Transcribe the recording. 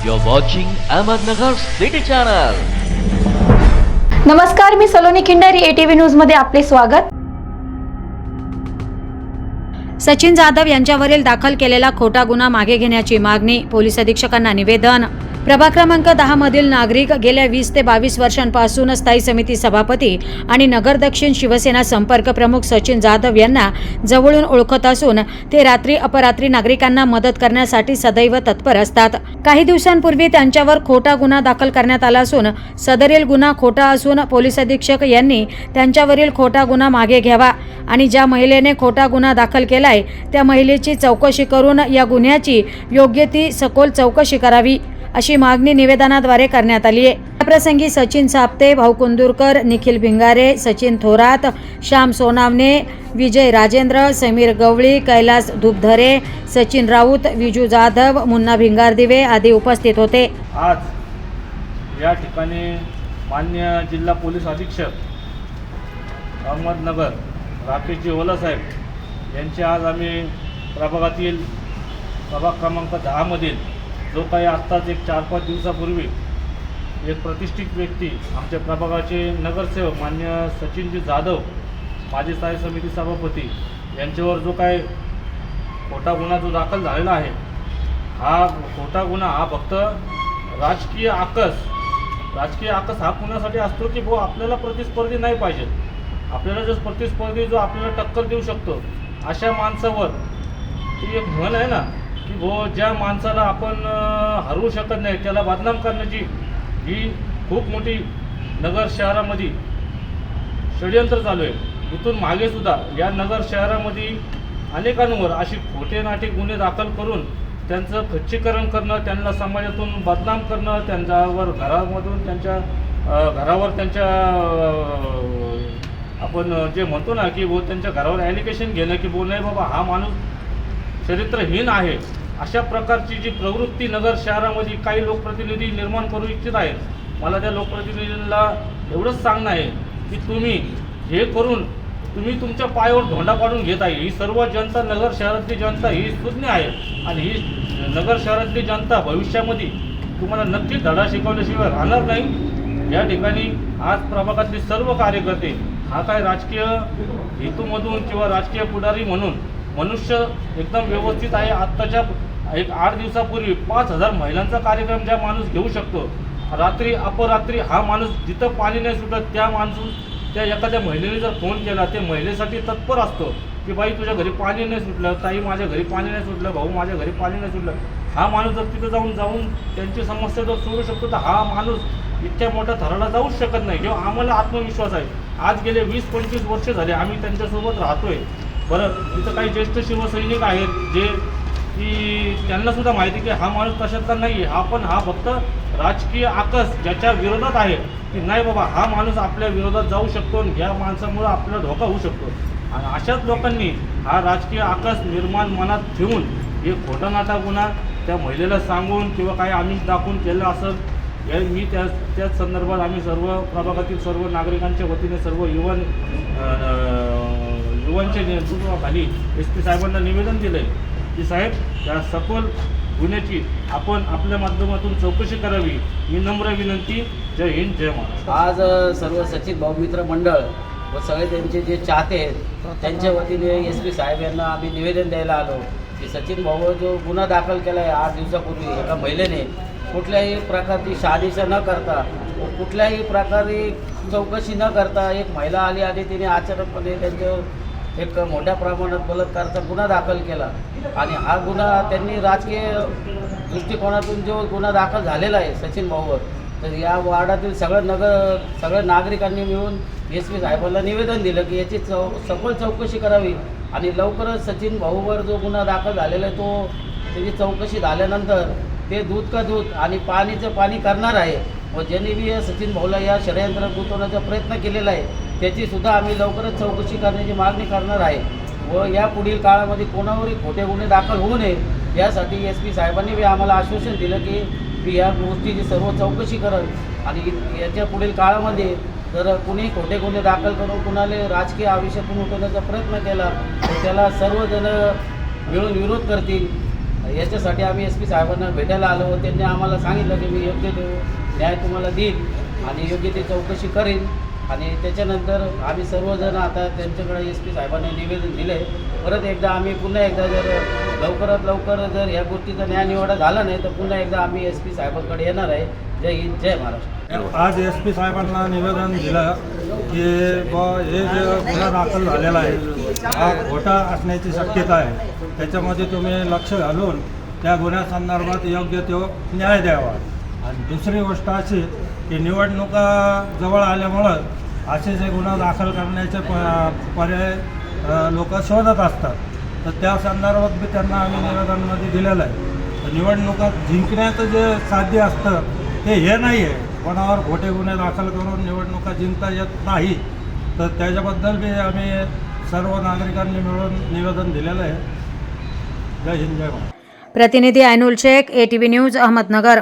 You're watching Ahmednagar City Channel. नमस्कार मी Saloni Khindari ATV न्यूजमध्ये आपले स्वागत सचिन जाधव यांच्यावरील दाखल केलेला खोटा गुन्हा मागे घेण्याची मागणी पोलीस अधीक्षकांना निवेदन प्रभाग क्रमांक दहा मधील नागरिक गेल्या वीस ते बावीस वर्षांपासून स्थायी समिती सभापती आणि नगर दक्षिण शिवसेना संपर्क प्रमुख सचिन जाधव यांना जवळून ओळखत असून ते रात्री अपरात्री नागरिकांना मदत करण्यासाठी सदैव तत्पर असतात. काही दिवसांपूर्वी त्यांच्यावर खोटा गुन्हा दाखल करण्यात आला असून सदरील गुन्हा खोटा असून पोलीस अधीक्षक यांनी त्यांच्यावरील खोटा गुन्हा मागे घ्यावा आणि ज्या महिलेने खोटा गुन्हा दाखल केलाय त्या महिलेची चौकशी करून या गुन्ह्याची योग्य ती सखोल चौकशी करावी. अशी मागणी निवेदनाद्वारे करण्यात आली आहे. याप्रसंगी सचिन साप्ते भाऊ कुंदूरकर निखिल भिंगारे सचिन थोरात श्याम सोनावणे विजय राजेंद्र समीर गवळी कैलास धुपधरे सचिन राऊत विजू जाधव मुन्ना भिंगारदिवे आदी उपस्थित होते. आज या ठिकाणी मान्य जिल्हा पोलीस अधीक्षक अहमदनगर राकेशजी ओला साहेब यांचे आज आम्ही प्रभागातील प्रभाग क्रमांक दहामधील जो काही आत्ताच एक चार पाच दिवसापूर्वी एक प्रतिष्ठित व्यक्ती आमच्या प्रभागाचे नगरसेवक मान्य सचिनजी जाधव माजी स्थायी समिती सभापती यांच्यावर जो काय खोटा गुन्हा जो दाखल झालेला आहे हा खोटा गुन्हा हा फक्त राजकीय आकस राजकीय आकस हा कुणासाठी असतो की भाऊ आपल्याला प्रतिस्पर्धी नाही पाहिजे. आपल्याला जो प्रतिस्पर्धी जो आपल्याला टक्कर देऊ शकतो अशा माणसावर ती एक म्हण आहे ना व ज्या माणसाला आपण हरवू शकत नाही त्याला बदनाम करण्याची ही खूप मोठी नगर शहरामध्ये षडयंत्र चालू आहे. इथून मागे सुद्धा या नगर शहरामध्ये अनेकांवर अशी खोटे नाटे गुन्हे दाखल करून त्यांचं खच्चीकरण करणं त्यांना समाजातून बदनाम करणं त्यांच्यावर घरामधून त्यांच्या घरावर त्यांच्या आपण जे म्हणतो ना की वो त्यांच्या घरावर ॲलिगेशन घेणं की बो नाही बाबा हा माणूस चरित्रहीन आहे. अशा प्रकारची जी प्रवृत्ती नगर शहरामध्ये काही लोकप्रतिनिधी निर्माण करू इच्छित आहेत मला त्या लोकप्रतिनिधींना एवढंच सांगणं आहे की तुम्ही हे करून तुम्ही तुमच्या पायावर धोंडा पाडून घेत आहे. ही सर्व जनता नगर शहरातली जनता ही सुज्ञ आहे आणि ही नगर शहरातली जनता भविष्यामध्ये तुम्हाला नक्कीच धडा शिकवल्याशिवाय राहणार नाही. या ठिकाणी आज प्रभागातले सर्व कार्यकर्ते हा काय राजकीय हेतूमधून किंवा राजकीय पुढारी म्हणून मनुष्य एकदम व्यवस्थित आहे. आत्ताच्या एक आठ दिवसापूर्वी पाच हजार महिलांचा कार्यक्रम ज्या माणूस घेऊ शकतो रात्री अपरात्री हा माणूस जिथं पाणी नाही सुटत त्या माणूस त्या एखाद्या महिलेने जर फोन केला ते महिलेसाठी तत्पर असतो की बाई तुझ्या घरी पाणी नाही सुटलं ताई माझ्या घरी पाणी नाही सुटलं भाऊ माझ्या घरी पाणी नाही सुटलं. हा माणूस जर तिथं जाऊन जाऊन त्यांची समस्या जर सोडू शकतो तर हा माणूस इतक्या मोठ्या थराला जाऊच शकत नाही. किंवा आम्हाला आत्मविश्वास आहे. आज गेले वीस पंचवीस वर्ष झाले आम्ही त्यांच्यासोबत राहतोय. बरं तिथं काही ज्येष्ठ शिवसैनिक आहेत जे की त्यांना सुद्धा माहिती की हा माणूस तशातला नाही आहे हा पण हा फक्त राजकीय आकस ज्याच्या विरोधात आहे. की नाही बाबा हा माणूस आपल्या विरोधात जाऊ शकतो आणि ह्या माणसामुळं आपला धोका होऊ शकतो. आणि अशाच लोकांनी हा राजकीय आकस निर्माण मनात ठेवून हे खोटा नाटा गुन्हा त्या महिलेला सांगून किंवा काही आमिष दाखवून केलं असं हे मी त्या त्याच संदर्भात आम्ही सर्व प्रभागातील सर्व नागरिकांच्या वतीने सर्व युवन अं, नेतृत्वाखाली एस पी साहेबांना निवेदन दिलं आहे की साहेब या सखोल गुन्ह्याची आपण आपल्या माध्यमातून चौकशी करावी. ही नम्र विनंती. जय हिंद जय महाराष्ट्र. आज सर्व सचिव भाऊमित्र मंडळ व सगळे त्यांचे जे चाहते आहेत त्यांच्या वतीने एस पी साहेब यांना आम्ही निवेदन द्यायला आलो की सचिन भाऊ जो गुन्हा दाखल केला आहे आठ दिवसापूर्वी एका महिलेने कुठल्याही प्रकारची शहानिशा न करता व कुठल्याही प्रकारे चौकशी न करता एक महिला आली आणि तिने अचानकपणे त्यांचं एक मोठ्या प्रमाणात बलात्काराचा गुन्हा दाखल केला. आणि हा गुन्हा त्यांनी राजकीय दृष्टिकोनातून जो गुन्हा दाखल झालेला आहे सचिन भाऊवर तर या वार्डातील सगळं नगर सगळ्या नागरिकांनी मिळून एस पी साहेबांना निवेदन दिलं की याची चौ सखोल चौकशी करावी. आणि लवकरच सचिन भाऊवर जो गुन्हा दाखल झालेला आहे तो त्याची चौकशी झाल्यानंतर ते दूध का दूध आणि पाणीचं पाणी करणार आहे. व ज्यांनी बी सचिन भाऊला या षडयंत्र गुंतवण्याचा प्रयत्न केलेला आहे त्याची सुद्धा आम्ही लवकरच चौकशी करण्याची मागणी करणार आहे व या पुढील काळामध्ये कोणावरही खोटे गुन्हे दाखल होऊ नये यासाठी एस पी साहेबांनी बी आम्हाला आश्वासन दिलं की मी या गोष्टीची सर्व चौकशी करल. आणि याच्या पुढील काळामध्ये जर कुणी खोटे गुन्हे दाखल करून कुणाला राजकीय आयुष्यातून उठवण्याचा प्रयत्न केला तर त्याला सर्वजण मिळून विरोध करतील. याच्यासाठी आम्ही एस पी साहेबांना भेटायला आलो त्यांनी आम्हाला सांगितलं की मी योग्य न्याय तुम्हाला देईन आणि योग्य ती चौकशी करेन. आणि त्याच्यानंतर आम्ही सर्वजण आता त्यांच्याकडे एस पी साहेबांनी निवेदन दिले. परत एकदा आम्ही पुन्हा एकदा जर लवकरात लवकर जर या गोष्टीचा न्याय निवाडा झाला नाही तर पुन्हा एकदा आम्ही एस पी साहेबांकडे येणार आहे. जय हिंद जय महाराष्ट्र. आज एस पी साहेबांना निवेदन दिलं की ब हे जे गुन्हा दाखल झालेला आहे हा खोटा असण्याची शक्यता आहे. त्याच्यामध्ये तुम्ही लक्ष घालून त्या गुन्ह्यासंदर्भात योग्य तो न्याय द्यावा. आणि दुसरी गोष्ट अशी की निवडणुका जवळ आल्यामुळं असे जे गुन्हा दाखल करण्याचे प पर्याय लोक शोधत असतात. तर त्या संदर्भात बी त्यांना आम्ही निवेदनमध्ये दिलेलं आहे. तर निवडणुका जिंकण्याचं जे साध्य असतं ते हे नाही आहे. कोणावर खोटे गुन्हे दाखल करून निवडणुका जिंकता येत नाही. तर त्याच्याबद्दल बी आम्ही सर्व नागरिकांनी मिळून निवेदन दिलेलं आहे. जय हिंद जय महाराष्ट्र प्रतिनिधी Ainul Shaikh A T V news Ahmednagar.